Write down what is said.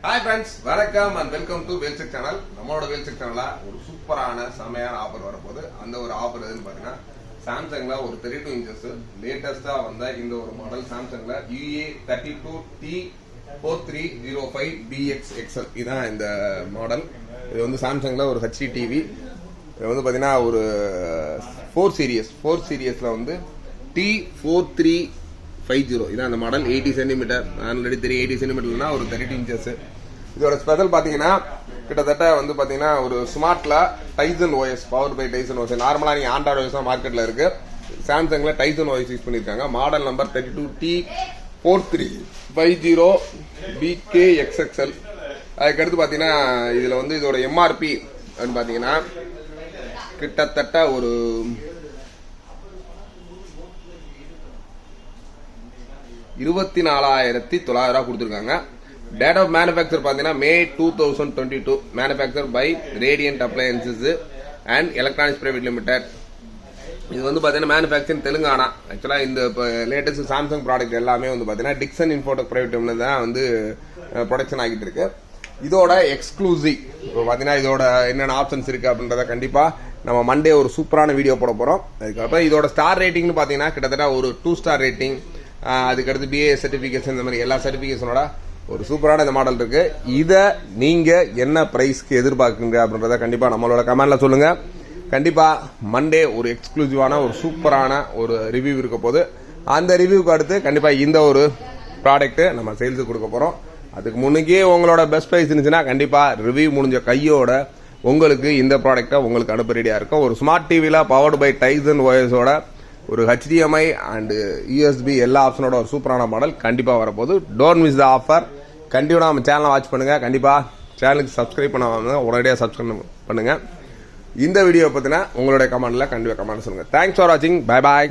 Hi friends வணக்கம் and welcome to வேல்செக் channel நம்மளோட வேல்செக் சேனல்ல ஒரு சூப்பரான செமையான ஆஃபர் வரப்போகுது. அந்த ஒரு ஆஃபர் எதுன்னு பாத்தீங்கன்னா சாம்சங்ல ஒரு தேர்ட்டி டூ இன்ச்சஸ் லேட்டஸ்டா வந்த இந்த ஒரு model சாம்சங்ல UA thirty two T four three zero five BX XL இதுதான் இந்த மாடல் இது வந்து சாம்சங்ல ஒரு ஹச்டி டிவி இது வந்து பாத்தீங்கன்னா ஒரு ஃபோர் சீரியஸ் ஃபோர் சீரியஸ்ல வந்து T four three five zero இதான் அந்த மாடல் எயிட்டி சென்டிமீட்டர் ஆல்ரெடி தெரியும் எயிட்டி சென்டிமீட்டர்னா ஒரு தேர்ட்டி இன்ச்சஸ் இதோட ஸ்பெஷல் பார்த்தீங்கன்னா கிட்டத்தட்ட வந்து பார்த்தீங்கன்னா ஒரு ஸ்மார்ட்ல Tizen OS power by Tizen OS நார்மலாக நீங்கள் ஆண்ட்ராய்டு ஓஎஸ் தான் மார்க்கெட்டில் இருக்கு. சாம்சங்ல டைசன் ஓஎஸ் யூஸ் பண்ணியிருக்காங்க model number thirty two T four three five zero BK XXL அதுக்கடுத்து பார்த்தீங்கன்னா இதில் வந்து இதோட எம்ஆர்பி அப்படின்னு பார்த்தீங்கன்னா கிட்டத்தட்ட ஒரு இருபத்தி நாலாயிரத்தி தொள்ளாயிரம் ரூபா கொடுத்துருக்காங்க. டேட் ஆஃப் மேனுஃபேக்சர் பார்த்தீங்கன்னா May two thousand twenty two manufacture by Radiant Appliances and Electronics Private Limited இது வந்து பார்த்தீங்கன்னா மேனுஃபேக்சரிங் தெலுங்கானா ஆக்சுவலாக இந்த இப்போ லேட்டஸ்ட் சாம்சங் ப்ராடக்ட் எல்லாமே வந்து பார்த்தீங்கன்னா டிக்சன் இன்ஃபோடெக் பிரைவேட் லிமிடெட் தான் வந்து ப்ரொடக்ஷன் ஆகிட்டு இருக்கு. இதோட எக்ஸ்க்ளூசிவ் இப்போ பார்த்தீங்கன்னா இதோட என்னென்ன ஆப்ஷன்ஸ் இருக்கு அப்படின்றத கண்டிப்பாக நம்ம மண்டே ஒரு சூப்பரான வீடியோ போட போகிறோம் அதுக்கப்புறம் இதோட ஸ்டார் ரேட்டிங்னு பார்த்தீங்கன்னா கிட்டத்தட்ட ஒரு டூ ஸ்டார் ரேட்டிங் அதுக்கடுத்து பிஏ சர்டிஃபிகேஷன் இந்த மாதிரி எல்லா சர்டிஃபிகேஷனோட ஒரு சூப்பரான இந்த மாடல் இருக்கு. இதை நீங்க என்ன பிரைஸ்க்கு எதிர்பார்க்குங்க அப்படின்றத கண்டிப்பா நம்மளோட கமெண்ட்ல சொல்லுங்க. கண்டிப்பா மண்டே ஒரு எக்ஸ்க்ளூசிவான ஒரு சூப்பரான ஒரு ரிவ்யூ இருக்க போது அந்த ரிவ்யூக்கு அடுத்து கண்டிப்பா இந்த ஒரு ப்ராடக்ட் நம்ம சேல்ஸுக்கு கொடுக்க போறோம். அதுக்கு முன்னுக்கே உங்களோட பெஸ்ட் ப்ரைஸ் இருந்துச்சுன்னா கண்டிப்பா ரிவ்யூ முடிஞ்ச கையோட உங்களுக்கு இந்த ப்ராடக்ட்டை உங்களுக்கு அனுப்ப ரெடியா இருக்கும். ஒரு ஸ்மார்ட் டிவியில் பவர்டு பை டைசன் ஒயர்ஸோட ஒரு ஹெச்டிஎம்ஐ அண்டு யூஎஸ்பி எல்லா ஆப்ஷனோட ஒரு சூப்பரான மாடல் கண்டிப்பாக வரப்போகுது. டோன்ட் மிஸ் த ஆஃபர் கண்டிப்பாக நம்ம சேனலை வாட்ச் பண்ணுங்கள் கண்டிப்பாக சேனலுக்கு சப்ஸ்கிரைப் பண்ணாம உடனடியாக சப்ஸ்கிரைப் பண்ணுங்கள் இந்த வீடியோ பற்றினா உங்களுடைய கமெண்டில் கண்டிப்பாக கமெண்ட் சொல்லுங்கள் தேங்க்ஸ் ஃபார் வாட்சிங் பை பாய்